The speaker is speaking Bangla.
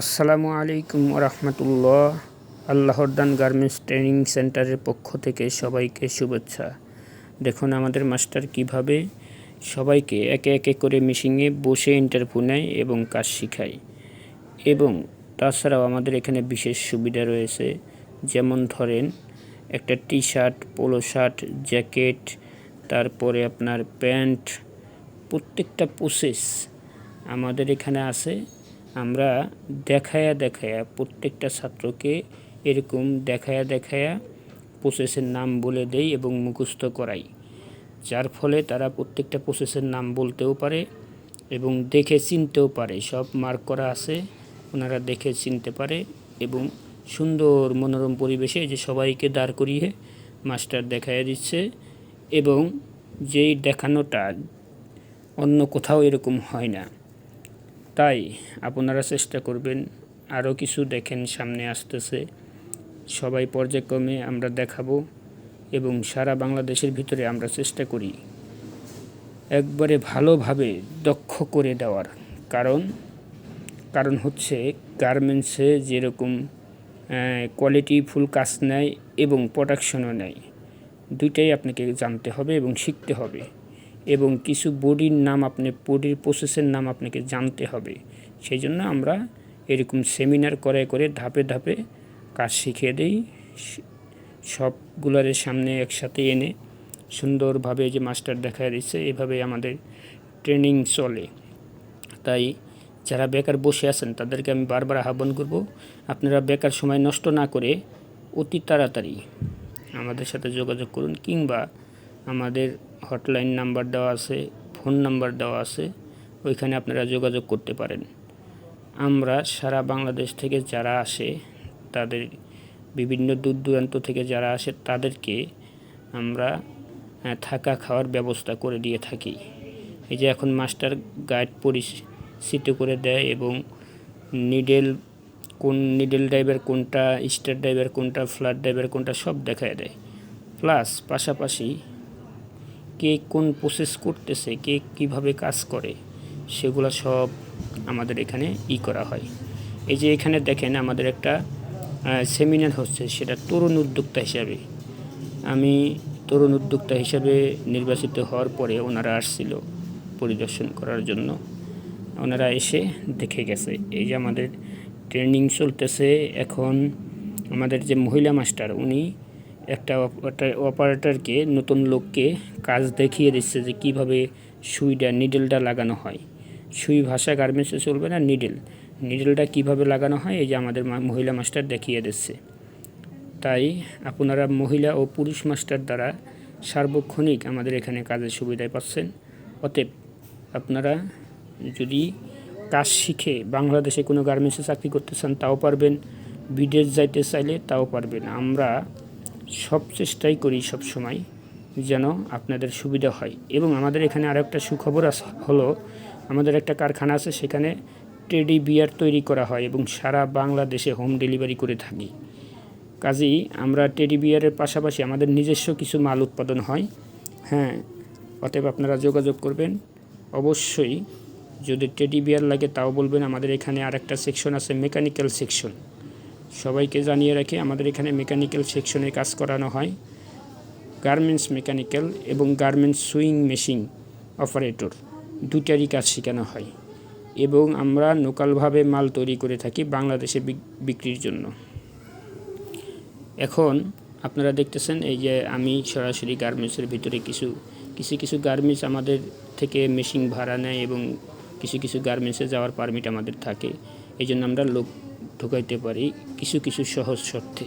আসসালামু আলাইকুম রহমতুল্লাহ আল্লাহর দান গার্মেন্টস ট্রেনিং সেন্টারের পক্ষ থেকে সবাইকে শুভেচ্ছা। দেখুন আমাদের মাস্টার কীভাবে সবাইকে একে একে করে মিশিংয়ে বসে ইন্টারভিউ নেয় এবং কাজ শেখায়। এবং তাছাড়াও আমাদের এখানে বিশেষ সুবিধা রয়েছে, যেমন ধরেন একটা T shirt polo shirt jacket তারপরে আপনার প্যান্ট, প্রত্যেকটা প্রসেস আমাদের এখানে আছে। আমরা দেখায়া দেখায়া প্রত্যেকটা ছাত্রকে এরকম দেখায়া দেখায়া প্রসেসের নাম বলে দেই এবং মুখস্থ করাই। যার ফলে তারা প্রত্যেকটা প্রসেসের নাম বলতেও পারে এবং দেখে চিনতেও পারে। সব মার্ক করা আছে, ওনারা দেখে চিনতে পারে এবং সুন্দর মনোরম পরিবেশে যে সবাইকে দাঁড় করিয়ে মাস্টার দেখাইয়া দিচ্ছে এবং যেই দেখানোটা অন্য কোথাও এরকম হয় না। তাই আপনারা চেষ্টা করবেন আরও কিছু দেখেন, সামনে আসতেছে। সবাই পর্যায়ক্রমে আমরা দেখাবো এবং সারা বাংলাদেশের ভিতরে আমরা চেষ্টা করি একবারে ভালোভাবে দক্ষ করে দেওয়ার। কারণ কারণ হচ্ছে গার্মেন্টসে যেরকম কোয়ালিটি ফুল কাজ নেয় এবং প্রোডাকশনও নেয়। দুইটাই আপনাকে জানতে হবে এবং শিখতে হবে। এবং কিছু বডির নাম আপনি, বডির প্রসেসের নাম আপনাকে জানতে হবে। সেই জন্য আমরা এরকম সেমিনার করে করে ধাপে ধাপে কাজ শিখিয়ে দিই। সবগুলোর সামনে একসাথে এনে সুন্দরভাবে যে মাস্টার দেখা দিচ্ছে, এভাবে আমাদের ট্রেনিং চলে। তাই যারা বেকার বসে আছেন, তাদেরকে আমি বারবার আহ্বান করব, আপনারা বেকার সময় নষ্ট না করে অতি তাড়াতাড়ি আমাদের সাথে যোগাযোগ করুন কিংবা আমাদের হটলাইন নাম্বার দেওয়া আছে, ফোন নাম্বার দেওয়া আছে, ওইখানে আপনারা যোগাযোগ করতে পারেন। আমরা সারা বাংলাদেশ থেকে যারা আসে, তাদের বিভিন্ন দূর দূরান্ত থেকে যারা আসে, তাদেরকে আমরা থাকা খাওয়ার ব্যবস্থা করে দিয়ে থাকি। এই যে এখন মাস্টার গাইড পরিচিত করে দেয় এবং নিডেল কোন, নিডেল ড্রাইভার কোনটা, স্টার ড্রাইভার কোনটা ফ্ল্যাট ড্রাইভার কোনটা সব দেখায় দেয়। প্লাস পাশাপাশি কে কোন প্রসেস করতেছে, কে কীভাবে কাজ করে, সেগুলো সব আমাদের এখানে ই করা হয়। এই যে এখানে দেখেন আমাদের একটা সেমিনার হচ্ছে, সেটা তরুণ উদ্যোক্তা হিসাবে। আমি তরুণ উদ্যোক্তা হিসাবে নির্বাচিত হওয়ার পরে ওনারা আসছিল পরিদর্শন করার জন্য। ওনারা এসে দেখে গেছে, এই যে আমাদের ট্রেনিং চলতেছে, এখন আমাদের যে মহিলা মাস্টার উনি একটা অপারেটরকে নতুন লোককে কাজ দেখিয়ে দিচ্ছে যে কীভাবে সুইটা নিডেলটা লাগানো হয়। সুই ভাষা গার্মেন্টসে চলবে না নিডেল নিডেলটা কীভাবে লাগানো হয়, এই যে আমাদের মহিলা মাস্টার দেখিয়ে দিচ্ছে। তাই আপনারা মহিলা ও পুরুষ মাস্টার দ্বারা সার্বক্ষণিক আমাদের এখানে কাজের সুবিধায় পাচ্ছেন। অতএব আপনারা যদি কাজ শিখে বাংলাদেশে কোনো গার্মেন্টসে চাকরি করতে চান, তাও পারবেন। বিদেশ যাইতে চাইলে তাও পারবেন। আমরা সব চেষ্টাই করি সব সময় যেন আপনাদের সুবিধা হয়। এবং আমাদের এখানে আরও একটা সুখবর হলো আমাদের একটা কারখানা আছে, সেখানে টেডি বিয়ার তৈরি করা হয় এবং সারা বাংলাদেশে হোম ডেলিভারি করে থাকি। কাজেই আমরা টেডি বিয়ারের পাশাপাশি আমাদের নিজস্ব কিছু মাল উৎপাদন হয়। হ্যাঁ অতএব আপনারা যোগাযোগ করবেন। অবশ্যই যদি টেডি বিয়ার লাগে তাও বলবেন, আমাদের এখানে আর একটা সেকশন আছে, মেকানিক্যাল সেকশন। সবাইকে জানিয়ে রাখি, আমাদের এখানে মেকানিক্যাল সেকশনে কাজ করানো হয়। গার্মেন্টস মেকানিক্যাল এবং গার্মেন্টস সুইং মেশিন অপারেটর দুটারই কাজ শেখানো হয় এবং আমরা লোকালভাবে মাল তৈরি করে থাকি বাংলাদেশে বিক্রির জন্য। এখন আপনারা দেখতেছেন এই যে আমি সরাসরি গার্মেন্টসের ভিতরে কিছু কিছু কিছু গার্মেন্টস আমাদের থেকে মেশিন ভাড়া নেয় এবং কিছু কিছু গার্মেন্টসে যাওয়ার পারমিট আমাদের থাকে। এই জন্য আমরা লোক ঢুকাইতে পারি কিছু কিছু সহজ শর্তে।